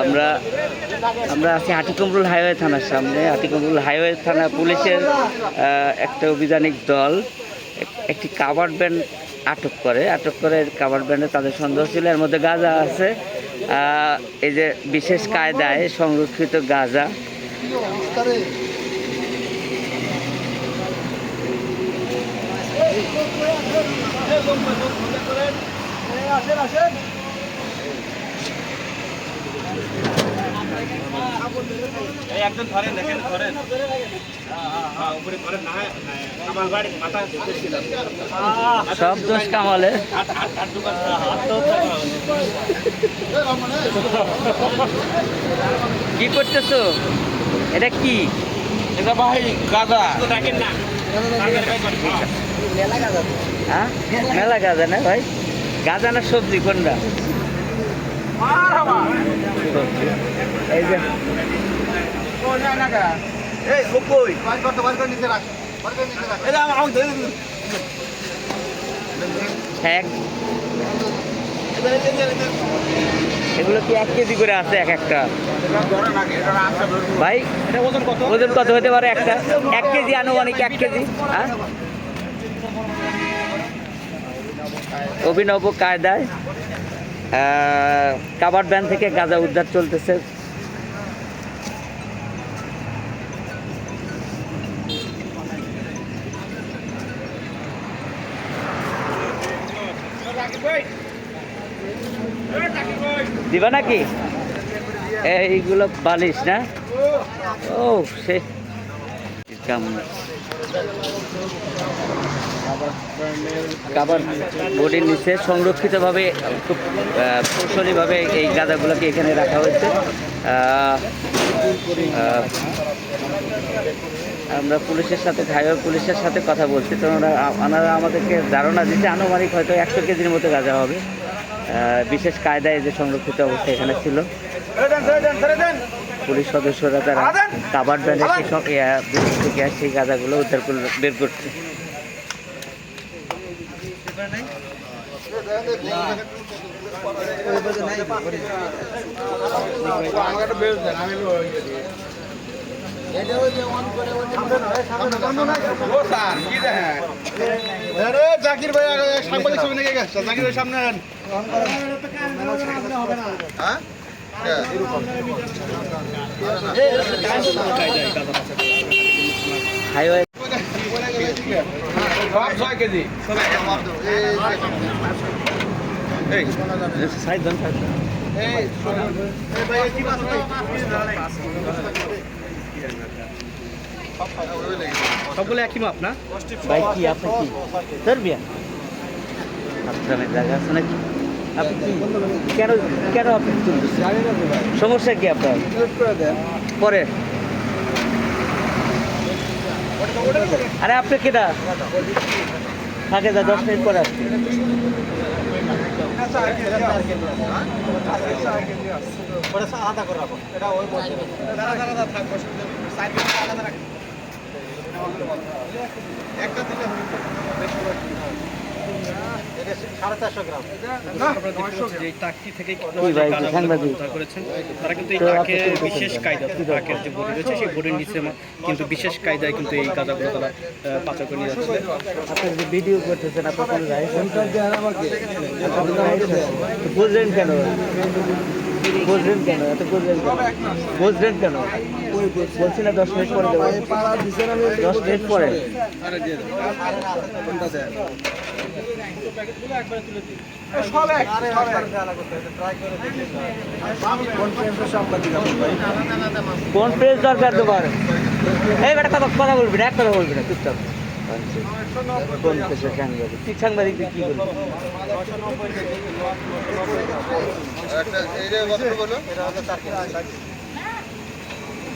আমরা আমরা আছি হাটিকমরুল হাইওয়ে থানার সামনে। হাটিকমরুল হাইওয়ে থানা পুলিশের একটা অভিযানিক দল এক- একটি কাভার ব্যান্ড আটক করে। আটক করে কাভার ব্যান্ডে তাদের সন্দেহ ছিল। এর মধ্যে গাঁজা আছে। এই যে বিশেষ কায়দায় সংরক্ষিত গাঁজা। একজন ধরেন দেখেন ধরেন। হ্যাঁ, সব দোষ কামালে কি করতেছো? এটা কি? এটা ভাই গাদা দেখেন না। হ্যাঁ। মেলা গাঁজা না ভাই? গাঁজা না সবজি কোনটা। এই যে। এই কই এক। এগুলো কি এক কেজি করে আছে এক একটা? ভাই ওজন কত ওজন কত হতে পারে একটা? এক কেজি আনুমানিক এক কেজি হ্যাঁ? অভিনব কায়দায় কাবার ব্যান থেকে গাঁজা উদ্ধার চলতেছে। দিবা নাকি? এইগুলো বালিশ না? ও, সে কাম। কাবার বডির নিচে সংরক্ষিতভাবে, খুব কৌশলীভাবে এই গাঁদাগুলোকে এখানে রাখা হয়েছে। আমরা পুলিশের সাথে হাইওয়ে পুলিশের সাথে কথা বলছি। তো ওনারা আমাদেরকে ধারণা দিচ্ছে, আনুমানিক হয়তো একশো কেজির মতো গাঁজা হবে। বিশেষ কায়দায় যে সংরক্ষিত অবস্থা এখানে ছিল। পুলিশ সদস্যরা তারা কাবার ব্যানে থেকে সেই গাঁজাগুলো উদ্ধার করে বের করছে। জাকির ভাই সাংবাদিক ছবি নিয়ে গেছে? জাকির ভাই সামনে হ্যাঁ? হাইওয়ে ছয় কেজি। এই সাইড দেন এই ভাই কি মাছ ভাই সবগুলো একই মাপ না? ভাই, কি আপনি কি? সার্বিয়া? আপনার জায়গা আপনি কেন কেন আপনি সমস্যা কি আপনার? পরে। আরে, আপনি কেটা থাকে যা, দশ মিনিট পরে আসছি। আলাদা করে রাখো। একটা দিলে বেশি বিশেষ কায়দা? টাকের যে বডি রয়েছে সেই বডির নিচে কিন্তু বিশেষ কায়দায় কিন্তু এই গাঁজাগুলো তারা পাচার যাচ্ছে আপনার যে ভিডিও করতেছেন বুঝলেন কেন বুঝলেন কেন বুঝলেন কেন বলছি না দশ মিনিট পরে দেবো। দশ মিনিট পরে। সব এক সব এক। ট্রাই কোন পেজ দরকার তোমার? এই বেটা কথা কথা বলবি না এক কথা বলবি না চুপচাপ। কোন সাংবাদিক? কি সাংবাদিক কি বলবি একটা